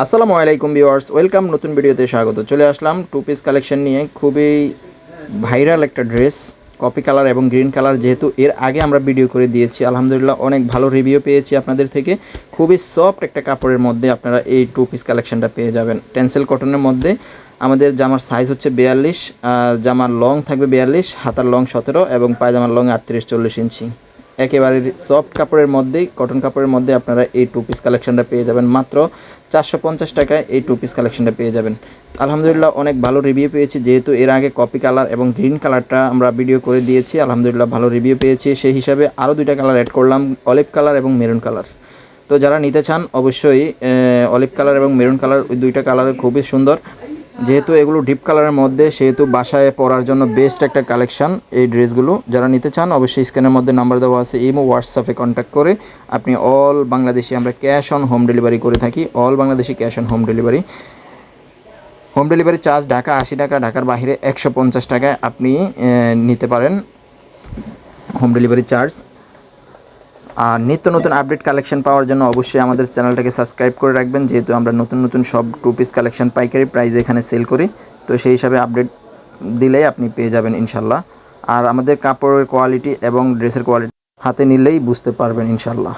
আসসালামু আলাইকুম viewers, welcome, নতুন ভিডিওতে স্বাগত। চলে আসলাম টু পিস কালেকশন নিয়ে। খুবই ভাইরাল একটা ড্রেস কপি কালার এবং গ্রিন কালার যেহেতু এর আগে আমরা ভিডিও করে দিয়েছি। আলহামদুলিল্লাহ, অনেক ভালো রিভিউ পেয়েছি আপনাদের থেকে। খুবই সফট একটা কাপড়ের মধ্যে আপনারা এই টু পিস কালেকশনটা পেয়ে যাবেন। টেন্সেল কটনের মধ্যে। আমাদের জামার সাইজ হচ্ছে বিয়াল্লিশ, আর জামার লং থাকবে বিয়াল্লিশ, হাতার লং সতেরো এবং পায়জামার লং আটত্রিশ, চল্লিশ ইঞ্চি। একেবারে সফট কাপড়ের মধ্যেই কটন কাপড়ের মধ্যে আপনারা এই টু পিস কালেকশনটা পেয়ে যাবেন। মাত্র চারশো পঞ্চাশ টাকায় এই টু পিস কালেকশনটা পেয়ে যাবেন। আলহামদুলিল্লাহ অনেক ভালো রিভিউ পেয়েছি, যেহেতু এর আগে কপি কালার এবং গ্রিন কালারটা আমরা ভিডিও করে দিয়েছি, আলহামদুলিল্লাহ ভালো রিভিউ পেয়েছি। সেই হিসাবে আরও দুইটা কালার অ্যাড করলাম অলিভ কালার এবং মেরুন কালার তো যারা নিতে চান, অবশ্যই অলিভ কালার এবং মেরুন কালার ওই দুইটা কালার খুবই সুন্দর। যেহেতু এগুলো ডিপ কালারের মধ্যে, সেহেতু বাসায় পরার জন্য বেস্ট একটা কালেকশন এই ড্রেসগুলো। যারা নিতে চান, অবশ্যই স্ক্যানের মধ্যে নাম্বার দেওয়া আছে, ইমো হোয়াটসঅ্যাপে কন্ট্যাক্ট করে আপনি অল বাংলাদেশি আমরা ক্যাশ অন হোম ডেলিভারি করে থাকি। All Bangladeshi cash on home delivery home delivery charge Dhaka আশি টাকা, ঢাকার বাইরে একশো পঞ্চাশ টাকায় আপনি নিতে পারেন। হোম ডেলিভারি চার্জ আর নিত্য নতুন আপডেট কালেকশন পাওয়ার জন্য অবশ্যই আমাদের চ্যানেলটাকে সাবস্ক্রাইব করে রাখবেন। যেহেতু আমরা নতুন নতুন সব টু পিস কালেকশন পাইকারি প্রাইজে এখানে সেল করি, তো সেই হিসাবে আপডেট দিলেই আপনি পেয়ে যাবেন ইনশাল্লাহ। আর আমাদের কাপড়ের কোয়ালিটি এবং ড্রেসের কোয়ালিটি হাতে নিলেই বুঝতে পারবেন ইনশাল্লাহ।